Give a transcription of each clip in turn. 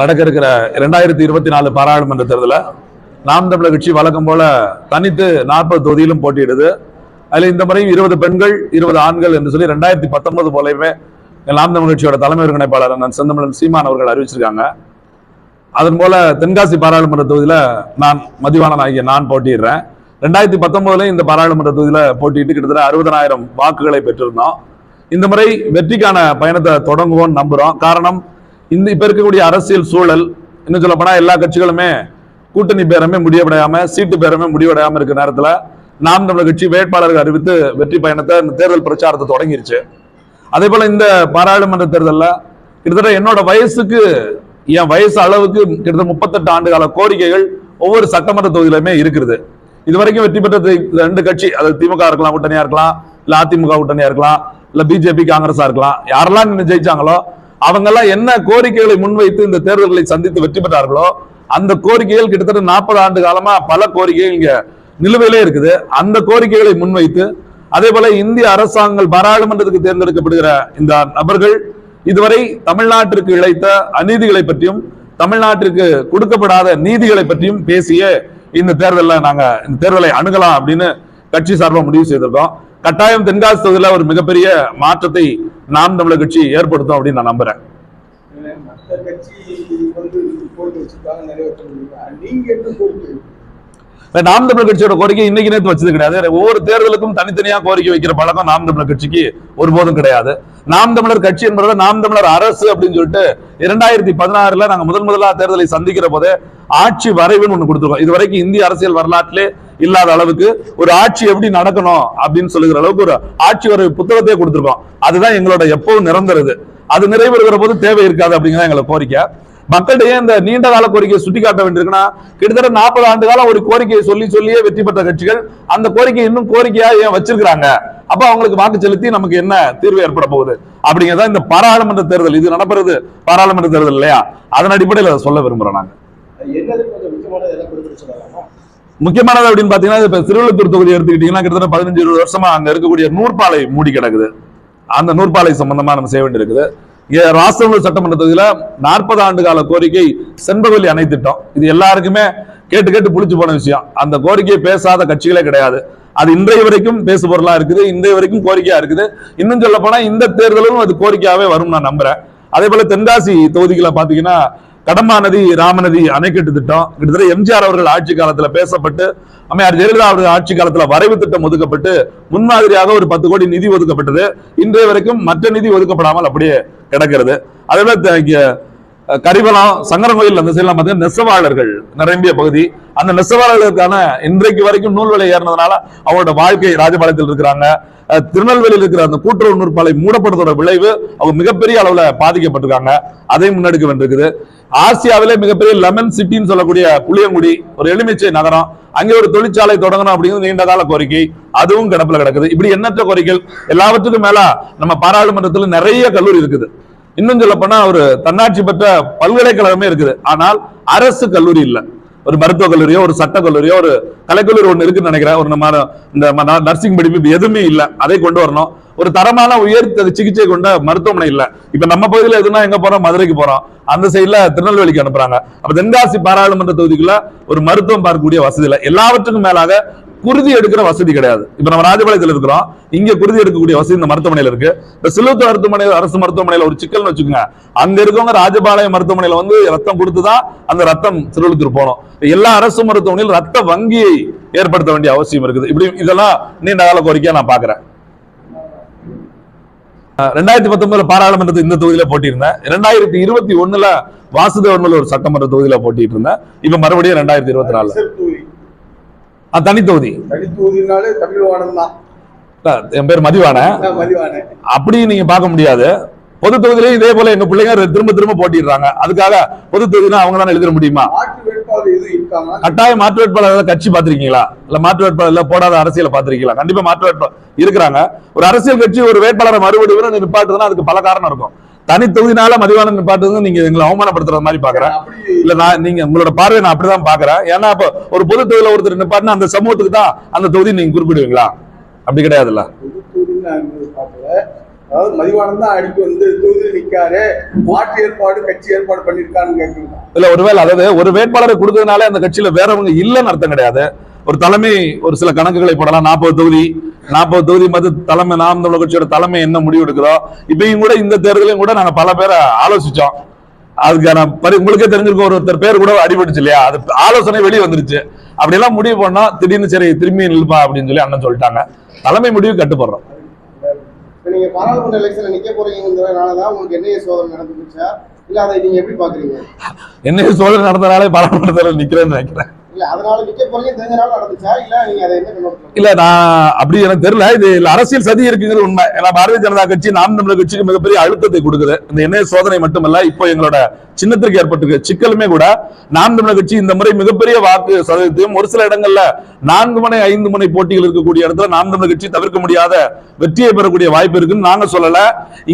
நடக்க இருக்கிற இரண்டாயிரத்தி இருபத்தி நாலு பாராளுமன்ற தேர்தலில் நாம் தமிழர் கட்சி வழக்கம் போல தனித்து நாற்பது தொகுதியிலும் போட்டியிடுது. அதுல இந்த முறையும் இருபது பெண்கள் இருபது ஆண்கள் என்று சொல்லி ரெண்டாயிரத்தி பத்தொன்பது போலவே நாம் தமிழர் கட்சியோட தலைமை ஒருங்கிணைப்பாளர் நான் செந்தமிழன் சீமான் அவர்கள் அறிவிச்சிருக்காங்க. அதன் போல தென்காசி பாராளுமன்ற தொகுதியில நான் மதிவாணன் ஆகிய நான் போட்டியிடுறேன். ரெண்டாயிரத்தி பத்தொன்பதுலேயும் இந்த பாராளுமன்ற தொகுதியில போட்டியிட்டு கிட்டத்தட்ட அறுபதனாயிரம் வாக்குகளை பெற்றிருந்தோம். இந்த முறை வெற்றிக்கான பயணத்தை தொடங்குவோம்னு நம்புகிறோம் காரணம் இந்த இப்போ இருக்கக்கூடிய அரசியல் சூழல் இன்னும் சொல்ல எல்லா கட்சிகளுமே கூட்டணி பேரமே முடிவடையாமல் சீட்டு பேரமே முடிவடையாமல் இருக்க நேரத்துல நாம் தமிழர் கட்சி வேட்பாளர்கள் அறிவித்து வெற்றி பயணத்தை இந்த தேர்தல் பிரச்சாரத்தை தொடங்கிருச்சு. அதே போல இந்த பாராளுமன்ற தேர்தலில் கிட்டத்தட்ட என்னோட வயசுக்கு என் வயசு அளவுக்கு கிட்டத்தட்ட முப்பத்தெட்டு ஆண்டு கால கோரிக்கைகள் ஒவ்வொரு சட்டமன்ற தொகுதியிலுமே இருக்குது. இது வரைக்கும் வெற்றி பெற்ற ரெண்டு கட்சி அது திமுக இருக்கலாம் கூட்டணியா இருக்கலாம் இல்லை அதிமுக கூட்டணியா இருக்கலாம். இல்ல பிஜேபி காங்கிரஸா இருக்கலாம். யாரெல்லாம் நின்று ஜெயிச்சாங்களோ அவங்க எல்லாம் என்ன கோரிக்கைகளை முன்வைத்து இந்த தேர்தல்களை சந்தித்து வெற்றி பெற்றார்களோ அந்த கோரிக்கைகள் கிட்டத்தட்ட நாற்பது ஆண்டு காலமா பல கோரிக்கைகள் இங்க நிலுவையிலே இருக்குது. அந்த கோரிக்கைகளை முன்வைத்து அதே போல இந்திய அரசாங்கங்கள் பாராளுமன்றத்துக்கு தேர்ந்தெடுக்கப்படுகிற இந்த நபர்கள் இதுவரை தமிழ்நாட்டிற்கு இழைத்த அநீதிகளை பற்றியும் தமிழ்நாட்டிற்கு கொடுக்கப்படாத நீதிகளை பற்றியும் பேசிய இந்த தேர்தலில் நாங்க இந்த தேர்தலை அணுகலாம் அப்படின்னு கட்சி சார்பாக முடிவு செய்திருக்கோம். கட்டாயம் தென்காசி தொகுதியில் ஒரு மிகப்பெரிய மாற்றத்தை நாம் தமிழர் கட்சி ஏற்படுத்தும் அப்படின்னு நான் நம்புறேன். நாம் தமிழர் கட்சியோட கோரிக்கை இன்னைக்கு நேற்று வச்சது கிடையாது. ஒவ்வொரு தேர்தலுக்கும் தனித்தனியா கோரிக்கை வைக்கிற பழக்கம் நாம் தமிழர் கட்சிக்கு ஒருபோதும் கிடையாது. நாம் தமிழர் கட்சி என்பதை நாம் தமிழர் அரசு அப்படின்னு சொல்லிட்டு இரண்டாயிரத்தி பதினாறுல நாங்க முதல் முதலா தேர்தலை சந்திக்கிற போது ஆட்சி வரைவுன்னு ஒண்ணு கொடுத்துருக்கோம். இது வரைக்கும் இந்திய அரசியல் வரலாற்றிலே இல்லாத அளவுக்கு ஒரு ஆட்சி எப்படி நடக்கணும் அப்படின்னு சொல்லுகிற அளவுக்கு ஒரு ஆட்சி வரைவு புத்தகத்தையே கொடுத்துருக்கோம். அதுதான் எங்களோட எப்பவும் நிரந்தரது. அது நிறைவேறுகிற போது தேவை இருக்காது அப்படிங்கிறத எங்களை கோரிக்கை. மக்களிடையே இந்த நீண்ட கால கோரிக்கையை சுட்டிக்காட்ட வேண்டியிருக்குன்னா கிட்டத்தட்ட நாற்பது ஆண்டு காலம் ஒரு கோரிக்கையை சொல்லி சொல்லியே வெற்றி பெற்ற கட்சிகள் அந்த கோரிக்கை இன்னும் கோரிக்கையா ஏன் வச்சிருக்காங்க அப்ப அவங்களுக்கு வாக்கு செலுத்தி நமக்கு என்ன தீர்வு ஏற்பட போகுது? அப்படிங்கிறதா இந்த பாராளுமன்ற தேர்தல். இது நடப்புறது பாராளுமன்ற தேர்தல் இல்லையா? அதன் அடிப்படையில் அதை சொல்ல விரும்புறோம் நாங்க முக்கியமானது அப்படின்னு பாத்தீங்கன்னா இப்ப திருவள்ளூர் தொகுதி எடுத்துக்கிட்டீங்கன்னா கிட்டத்தட்ட பதினஞ்சு இருபது வருஷமா அங்க இருக்கக்கூடிய நூற்பாலை மூடி கிடக்குது. அந்த நூற்பாலை சம்பந்தமா நம்ம செய்ய வேண்டியிருக்குது. இங்க ராசனூர் சட்டமன்ற தொகுதியில நாற்பது ஆண்டு கால கோரிக்கை செண்பகவல்லி அணை திட்டம். இது எல்லாருக்குமே கேட்டு கேட்டு புளிச்சு போன விஷயம். அந்த கோரிக்கையை பேசாத கட்சிகளே கிடையாது. அது இன்றைய வரைக்கும் பேசு பொருளா இருக்குது இன்றைய வரைக்கும் கோரிக்கையா இருக்குது. இன்னும் சொல்ல போனா இந்த தேர்தலும் அது கோரிக்கையாவே வரும் நான் நம்புறேன். அதே போல தென்காசி தொகுதிகளை பாத்தீங்கன்னா கடமாநதி ராமநதி அணைக்கட்டு திட்டம். கிட்டத்தட்ட எம்ஜிஆர் அவர்கள் ஆட்சி காலத்துல பேசப்பட்டு அம்மையார் ஜெயலலிதா அவர்கள் ஆட்சி காலத்துல வரைவு திட்டம் ஒதுக்கப்பட்டு முன்மாதிரியாக ஒரு பத்து கோடி நிதி ஒதுக்கப்பட்டது. இன்றைய வரைக்கும் மற்ற நிதி ஒதுக்கப்படாமல் அப்படியே கிடக்கிறது அதே மாதிரி கரிவலம் சங்கரங்கோயில் அந்த சைட்லாம் பார்த்தீங்கன்னா நெசவாளர்கள் நிரம்பிய பகுதி. அந்த நெசவாளர்களுக்கான இன்றைக்கு வரைக்கும் நூல் விலை ஏறினதுனால அவங்களோட வாழ்க்கை ராஜபாளையத்தில் இருக்கிறாங்க. திருநெல்வேலியில் இருக்கிற அந்த கூட்டுறவு நூற்பாலை மூடப்படுறதோட விளைவு அவங்க மிகப்பெரிய அளவுல பாதிக்கப்பட்டிருக்காங்க. அதையும் முன்னெடுக்க வேண்டியிருக்குது. ஆசியாவிலே மிகப்பெரிய லெமன் சிட்டின்னு சொல்லக்கூடிய புளியங்குடி ஒரு எலுமிச்சை நகரம். அங்கே ஒரு தொழிற்சாலை தொடங்கணும் அப்படிங்கிறது நீண்ட கால கோரிக்கை. அதுவும் கிடப்புல கிடக்குது. இப்படி எண்ணற்ற கோரிக்கைகள் எல்லாவற்றுக்கும் மேல நம்ம பாராளுமன்றத்துல நிறைய கல்லூரி இருக்குது. இன்னும் சொல்ல போனா ஒரு தன்னாட்சி பெற்ற பல்கலைக்கழகமே இருக்குது. ஆனால் அரசு கல்லூரி இல்லை. ஒரு மருத்துவக் கல்லூரியோ ஒரு சட்ட கல்லூரியோ ஒரு கலைக்கல்லூரி ஒன்று இருக்குன்னு நினைக்கிறேன். ஒரு நம்ம இந்த ம- நர்சிங் படிப்பு எதுவுமே இல்லை. அதை கொண்டு வரணும். ஒரு தரமான உயர் சிகிச்சை கொண்ட மருத்துவமனை இல்லை. இப்ப நம்ம பகுதியில் எதுனா எங்க போறோம்? மதுரைக்கு போறோம். அந்த சைடுல திருநெல்வேலிக்கு அனுப்புறாங்க. அப்ப தென்காசி பாராளுமன்ற தொகுதிக்குள்ள ஒரு மருத்துவம் பார்க்கக்கூடிய வசதி இல்லை. எல்லாவற்றுக்கும் மேலாக குருதி எடுக்கிற வசதி கிடையாது. இப்ப நம்ம ராஜபாளையத்துல இருக்கிறோம். இங்க குருதி எடுக்கக்கூடிய வசதி இந்த மருத்துவமனையில இருக்கு. இப்ப சிலுத்து மருத்துவமனை அரசு மருத்துவமனையில ஒரு சிக்கல்னு வச்சுக்கோங்க. அங்க இருக்கவங்க ராஜபாளையம் மருத்துவமனையில வந்து ரத்தம் கொடுத்துதான் அந்த ரத்தம் திருவள்ளூர் போகணும். எல்லா அரசு மருத்துவமனையில் ரத்த வங்கியை ஏற்படுத்த வேண்டிய அவசியம் இருக்குது. இப்படி இதெல்லாம் நீண்ட கால கோரிக்கையா நான் பாக்குறேன் ரெண்டாயிரத்தி பத்தொன்பதுல பாராளுமன்றத்து இந்த தொகுதியில போட்டியிருந்தேன். ரெண்டாயிரத்தி இருபத்தி ஒண்ணுல வாசுதேவன்மல ஒரு சட்டமன்ற தொகுதியில போட்டிட்டு இருந்தேன். இப்ப மறுபடியும் ரெண்டாயிரத்தி இருபத்தி நாலு ரிசர்வ் தொகுதி அஹ் தனி தொகுதி. தனி தொகுதினாலே தமிழ் வானம் தான். அஹ் என் பேர் மதிவான. அப்படி நீங்க பார்க்க முடியாது. பொது தொகுதியிலையும் இதே போல எங்க பிள்ளைங்க திரும்ப திரும்ப போட்டிடுறாங்க. அதுக்காக பொது தொகுதினா அவங்க தான் எழுதிட முடியுமா? மாற்று வேட்பாளர் எதுவும் இருக்காங்க கட்டாய மாற்று வேட்பாளர் கட்சி பாத்திருக்கீங்களா இல்ல மாற்று வேட்பாளர் போடாத அரசியல பாத்திருக்கீங்களா கண்டிப்பா மாற்று வேட்பாளர் இருக்கிறாங்க. ஒரு அரசியல் கட்சி ஒரு வேட்பாளரை மறுபடியும் நிப்பாட்டுதுன்னா அதுக்கு பல காரணம் இருக்கும். தனி தொகுதினால மதிவான நிப்பாட்டுறது நீங்க எங்களை அவமானப்படுத்துறது மாதிரி பாக்குறேன். இல்ல நான் நீங்க உங்களோட பார்வையை நான் அப்படிதான் பாக்குறேன். ஏன்னா இப்ப ஒரு பொது தொகுதியில ஒருத்தர் நிப்பாட்டினா அந்த சமூகத்துக்கு தான் அந்த தொகுதி நீங்க குறிப்பிடுவீங்களா? அப்படி கிடையாதுல்ல. அதாவது மதிவானம் தான் அடிக்கு வந்து தொகுதியில் நிக்காரு. மாற்று ஏற்பாடு கட்சி ஏற்பாடு பண்ணிருக்கான்னு கேட்குறீங்க இல்ல ஒருவேளை அதாவது ஒரு வேட்பாளரை கொடுத்ததுனால அந்த கட்சியில வேறவங்க இல்லைன்னு அர்த்தம் கிடையாது. ஒரு தலைமை ஒரு சில கணக்குகளை போடலாம். நாற்பது தொகுதி. நாற்பது தொகுதி மது தலைமை நாம் தமிழர் கட்சியோட தலைமை என்ன முடிவு எடுக்கிறோம் இப்பயும் கூட இந்த தேர்தலையும் கூட நாங்க பல பேரை ஆலோசிச்சோம். அதுக்கான பரி உங்களுக்கே தெரிஞ்சிருக்கும் ஒரு ஒருத்தர் பேர் கூட அடிபட்டுச்சு இல்லையா? அது ஆலோசனை வெளியே வந்துருச்சு. அப்படியெல்லாம் முடிவு பண்ணா திடீர்னு சரி திரும்பி நில்பா அப்படின்னு சொல்லி அண்ணன் சொல்லிட்டாங்க. தலைமை முடிவு கட்டுப்படுறோம். நீங்க பாராளுமன்ற எலெக்ஷன்ல நிக்க போறீங்கிறதுனால தான் உங்களுக்கு என்ன சோதனை நடந்துச்சா இல்ல அதை நீங்க எப்படி பாக்குறீங்க? என்ன சோதனை நடந்தனாலே பாராளுமன்றத்தில் நிக்கிறேன்னு நினைக்கிறேன். இல்ல நான் அப்படி எனக்கு தெரியல. இது இல்ல அரசியல் சதி இருக்குங்கிறது உண்மை. ஏன்னா பாரதிய ஜனதா கட்சி நாம் தமிழர் கட்சிக்கு மிகப்பெரிய அழுத்தத்தை கொடுக்குது. இந்த எண்ணெய் சோதனை மட்டுமல்ல இப்போ எங்களோட சின்னத்திற்கு ஏற்பட்டிருக்க. சிக்கலுமே கூட நாம் தமிழர் கட்சி இந்த முறை மிகப்பெரிய வாக்கு சதவீதத்தையும் ஒரு சில இடங்கள்ல நான்கு முனை ஐந்து முனை போட்டிகள் இருக்கக்கூடிய இடத்துல நாம் தமிழர் கட்சி தவிர்க்க முடியாத வெற்றியை பெறக்கூடிய வாய்ப்பு இருக்குன்னு நாங்க சொல்லல.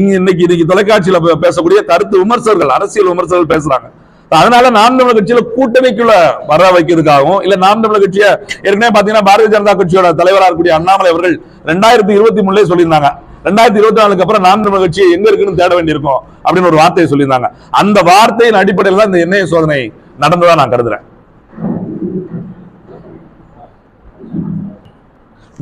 இங்க இன்னைக்கு இன்னைக்கு தொலைக்காட்சியில பேசக்கூடிய கருத்து விமர்சகர்கள் அரசியல் விமர்சகர்கள் பேசுறாங்க. அதனால நாம் தமிழர் கட்சியில கூட்டணிக்குள்ள வர வைக்கிறதுக்காகவும் இல்ல நாம் தமிழர் கட்சியை ஏற்கனவே பாத்தீங்கன்னா பாரதிய ஜனதா கட்சியோட தலைவராக இருக்கக்கூடிய அண்ணாமலை அவர்கள் ரெண்டாயிரத்தி இருபத்தி மூணுல சொல்லியிருந்தாங்க. ரெண்டாயிரத்தி இருபத்தி நாலுக்கு அப்புறம் நாம் தமிழர் கட்சி எங்க இருக்குன்னு தேட வேண்டியிருக்கும் அப்படின்னு ஒரு வார்த்தையை சொல்லியிருந்தாங்க. அந்த வார்த்தையின் அடிப்படையில் தான் இந்த எண்ணெய் சோதனை நடந்ததா நான் கருதுறேன்.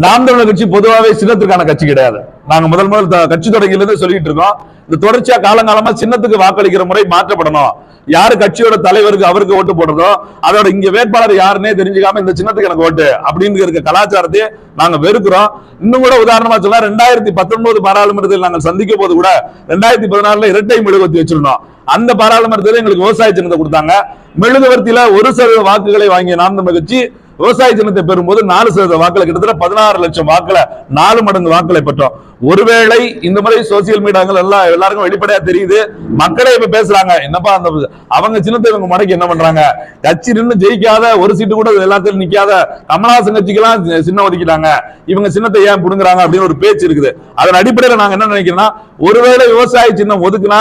நாம் தமிழர் கட்சி பொதுவாகவே சின்னத்துக்கான கட்சி கிடையாது. நாங்க முதல் முதல் கட்சி தொடங்கியிலிருந்து சொல்லிட்டு இருக்கோம். இந்த தொடர்ச்சியா காலங்காலமா சின்னத்துக்கு வாக்களிக்கிற முறை மாற்றப்படணும். யாரு கட்சியோட தலைவருக்கு அவருக்கு ஓட்டு போடுறதோ அதோட இங்க வேட்பாளர் யாருன்னே தெரிஞ்சுக்காம இந்த சின்னத்துக்கு எனக்கு ஓட்டு அப்படின்னு இருக்க கலாச்சாரத்தையே நாங்க வெறுக்கிறோம். இன்னும் கூட உதாரணமா சொன்னால் ரெண்டாயிரத்தி பத்தொன்பது பாராளுமன்றத்தில் நாங்கள் சந்திக்கும் போது கூட ரெண்டாயிரத்தி பதினாலுல இரட்டை மெழுகுவர்த்தி வச்சிருந்தோம். அந்த பாராளுமன்றத்தில் எங்களுக்கு விவசாய சின்னத்தை கொடுத்தாங்க. மெழுகுவர்த்தியில ஒரு சதவீத வாக்குகளை வாங்கிய நாம் கட்சி விவசாய சின்னத்தை பெறும்போது நாலு சதவீத வாக்குல கிட்டத்தட்ட பதினாறு லட்சம் வாக்குல நாலு மடங்கு வாக்களை பெற்றோம். ஒருவேளை இந்த முறை சோசியல் மீடியாக்கள் எல்லாம் எல்லாருக்கும் வெளிப்படையா தெரியுது. மக்களே இப்ப பேசுறாங்க. என்னப்பா அந்த அவங்க சின்னத்தை இவங்க முறைக்கு என்ன பண்றாங்க? கட்சி நின்று ஜெயிக்காத ஒரு சீட்டு கூட எல்லாத்திலும் நிக்காத கமலஹாசன் கட்சிக்கெல்லாம் எல்லாம் சின்னம் ஒதுக்கிட்டாங்க. இவங்க சின்னத்தை ஏன் புடுங்குறாங்க அப்படின்னு ஒரு பேச்சு இருக்குது. அதன் அடிப்படையில நாங்க என்ன நினைக்கிறோம்னா ஒருவேளை விவசாய சின்னம் ஒதுக்குனா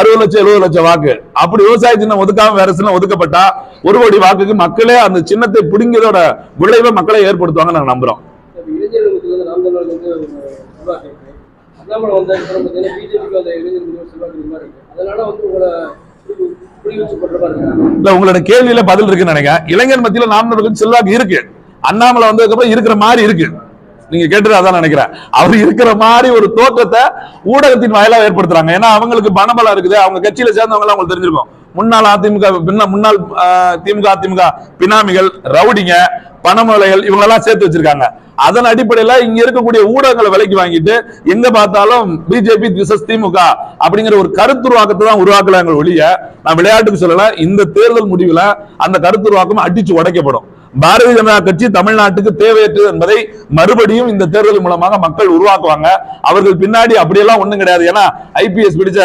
அறுபது லட்சம் எழுபது லட்சம் வாக்கு. அப்படி விவசாய சின்னம் ஒதுக்காம வேற சின்னம் ஒதுக்கப்பட்டா ஒரு கோடி வாக்குக்கு மக்களே அந்த சின்னத்தை பிடுங்கியதோட விளைவை மக்களை ஏற்படுத்துவாங்க நாங்க நம்புறோம். செல்வாக்கு இருக்கு அண்ணாமலை வந்த அப்புறம் பார்த்தீங்கன்னா பிஜேபிக்கு அந்த இளைஞர் செல்வாக்கு இந்த மாதிரி இருக்கு. அதனால வந்து உங்களை இல்ல உங்களோட கேள்வியில பதில் இருக்குன்னு நினைக்கிறேன். இளைஞர் மத்தியில நாம் செல்வாக்கு இருக்கு. அண்ணாமலை வந்ததுக்கு அப்புறம் இருக்கிற மாதிரி இருக்கு. நீங்க கேட்டது அதான் நினைக்கிறேன். அவர் இருக்கிற மாதிரி ஒரு தோற்றத்தை ஊடகத்தின் வாயிலாக ஏற்படுத்துறாங்க. ஏன்னா அவங்களுக்கு பணபலம் இருக்குது. அவங்க கட்சியில சேர்ந்தவங்க அவங்களுக்கு தெரிஞ்சிருக்கும். முன்னாள் அதிமுக பின்ன- முன்னாள் திமுக அதிமுக பினாமிகள் ரவுடிங்க பணமலைகள் இவங்கெல்லாம் சேர்த்து வச்சிருக்காங்க. அதன் அடிப்படையில இங்க இருக்கக்கூடிய ஊடகங்களை விலைக்கு வாங்கிட்டு எங்க பார்த்தாலும் பிஜேபி திசஸ் திமுக அப்படிங்கிற ஒரு கருத்துருவாக்கத்தை தான் உருவாக்கலாங்க ஒழிய நான் விளையாட்டுக்கு சொல்லல. இந்த தேர்தல் முடிவுல அந்த கருத்துருவாக்கம் அடிச்சு உடைக்கப்படும். பாரதிய ஜனதா கட்சி தமிழ்நாட்டுக்கு தேவையற்றது என்பதை மறுபடியும் இந்த தேர்தல் மூலமாக மக்கள் உருவாக்குவாங்க. அவர்கள் பின்னாடி அப்படியெல்லாம் ஒண்ணும் கிடையாது. ஏன்னா ஐபிஎஸ் பிடிச்ச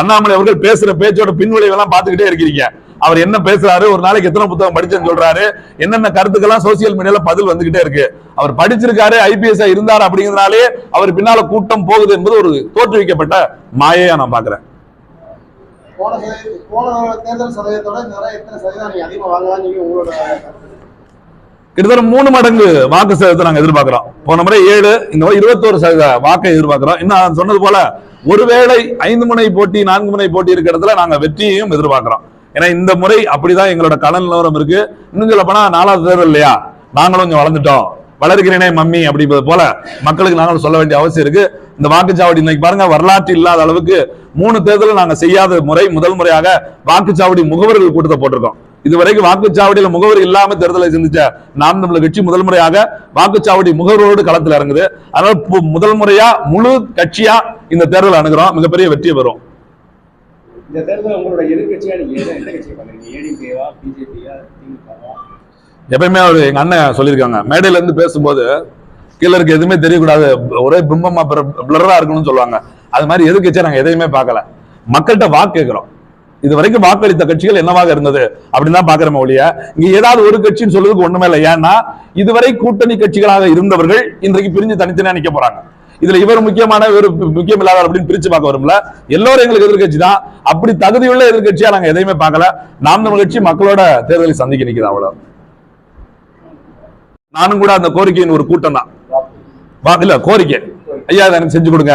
அண்ணாமலை அவர்கள் பேசுற பேச்சோட பின்விளைவெல்லாம் பார்த்துக்கிட்டே இருக்கிறீங்க. அவர் என்ன பேசுறாரு ஒரு நாளைக்கு எத்தனை புத்தகம் படிச்சேன்னு சொல்றாரு என்னென்ன கருத்துக்கெல்லாம் சோசியல் மீடியால பதில் வந்துகிட்டே இருக்கு. அவர் படிச்சிருக்காரு ஐபிஎஸ் இருந்தார் அப்படிங்கிறதுனாலே அவர் பின்னால கூட்டம் போகுது என்பது ஒரு தோற்றுவிக்கப்பட்ட மாயையா நான் பாக்குறேன் போன போன தேர்தல் சதவீதத்தோட எத்தனை சதவீதம் நீங்க அதிகமா சொல்லி உங்களோட கிட்டத்தட்ட மூணு மடங்கு வாக்கு சதவீதத்தை நாங்க எதிர்பார்க்கிறோம். போன முறை ஏழு இந்த முறை இருபத்தோரு சதவீத வாக்கை எதிர்பார்க்கிறோம். இன்னும் சொன்னது போல ஒருவேளை ஐந்து முனை போட்டி நான்கு முனை போட்டி இருக்கிற இடத்துல நாங்க வெற்றியையும் எதிர்பார்க்கிறோம். ஏன்னா இந்த முறை அப்படிதான் எங்களோட கடன் நிலவரம் இருக்கு. இன்னும் சொல்ல போனா நாலாவது தேர்தல் இல்லையா? நாங்களும் கொஞ்சம் வளர்ந்துட்டோம். வளர்கிறேனே மம்மி அப்படிங்கிறது போல மக்களுக்கு நாங்களும் சொல்ல வேண்டிய அவசியம் இருக்கு. இந்த வாக்குச்சாவடி இன்னைக்கு பாருங்க வரலாற்று இல்லாத அளவுக்கு மூணு தேர்தலில் நாங்க செய்யாத முறை முதல் முறையாக வாக்குச்சாவடி முகவர்கள் கூட்டத்தை போட்டிருக்கோம். இதுவரைக்கும் வாக்குச்சாவடியில முகவர் இல்லாம தேர்தலை சந்திச்ச நாம் தமிழர் கட்சி முதல் முறையாக வாக்குச்சாவடி முகவரோடு களத்தில் இறங்குது. அதனால பு- முதல் முறையா முழு கட்சியா இந்த தேர்தல் அணுகிறோம். மிகப்பெரிய வெற்றி பெறும் இந்த தேர்தல் உங்களோட எதிர்கட்சியா நீங்க என்ன கட்சியை பாக்குறீங்க ஏடிபிஏவா பிஜேபியா திமுகவா எப்பயுமே அவர் எங்க அண்ணன் சொல்லியிருக்காங்க. மேடையில இருந்து பேசும்போது கீழே இருக்க எதுவுமே தெரியக்கூடாது. ஒரே பிம்பமாக பிளரா இருக்கணும்னு சொல்லுவாங்க. அது மாதிரி எதிர்க்கட்சியா நாங்க எதையுமே பார்க்கல. மக்கள்கிட்ட வாக்கு கேட்குறோம். இது வரைக்கும் வாக்களித்த கட்சிகள் என்னவாக இருந்தது அப்படின்னு தான் பாக்குறோமே ஒழிய இங்க ஏதாவது ஒரு கட்சின்னு சொல்றதுக்கு ஒண்ணுமே இல்லை. ஏன்னா இதுவரை கூட்டணி கட்சிகளாக இருந்தவர்கள் இன்றைக்கு பிரிஞ்சு தனித்தனியா நிக்க போறாங்க. இதுல இவர் முக்கியமான இவர் முக்கியம் இல்லாத அப்படின்னு பிரிச்சு பார்க்க வரும்ல. எல்லோரும் எங்களுக்கு எதிர்கட்சி தான். அப்படி தகுதியுள்ள எதிர்க்கட்சியா நாங்க எதையுமே பார்க்கல. நாம் நம்ம கட்சி மக்களோட தேர்தலை சந்திக்க நிக்குது அவ்வளவு நானும் கூட அந்த கோரிக்கையின் ஒரு கூட்டம் தான் இல்ல கோரிக்கை. ஐயா இதை எனக்கு செஞ்சு கொடுங்க.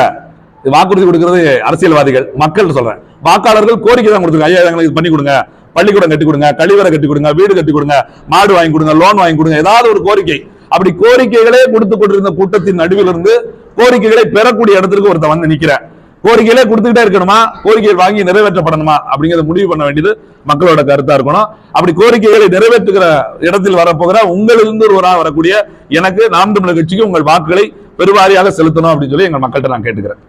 இது வாக்குறுதி கொடுக்கிறது அரசியல்வாதிகள் மக்கள் சொல்றேன். வாக்காளர்கள் கோரிக்கை தான் கொடுத்துருங்க ஐயா எங்களுக்கு இது பண்ணி கொடுங்க. பள்ளிக்கூடம் கட்டி கொடுங்க கழிவறை கட்டி கொடுங்க வீடு கட்டி கொடுங்க மாடு வாங்கி கொடுங்க லோன் வாங்கி கொடுங்க ஏதாவது ஒரு கோரிக்கை. அப்படி கோரிக்கைகளே கொடுத்து கொண்டிருந்த கூட்டத்தின் நடுவில் இருந்து கோரிக்கைகளை பெறக்கூடிய இடத்திற்கு ஒருத்தன் வந்து நிக்கிறேன் கோரிக்கையிலே கொடுத்துக்கிட்டே இருக்கணுமா? கோரிக்கைகள் வாங்கி நிறைவேற்றப்படணுமா? அப்படிங்கறத முடிவு பண்ண வேண்டியது மக்களோட கருத்தா இருக்கணும். அப்படி கோரிக்கைகளை நிறைவேற்றுகிற இடத்தில் வரப்போகிற உங்களிலிருந்து ஒருவராக வரக்கூடிய எனக்கு நாம் தமிழர் கட்சிக்கு உங்கள் வாக்குகளை பெருவாரியாக செலுத்தணும் அப்படின்னு சொல்லி எங்கள் மக்கள்கிட்ட நான் கேட்டுக்கிறேன்.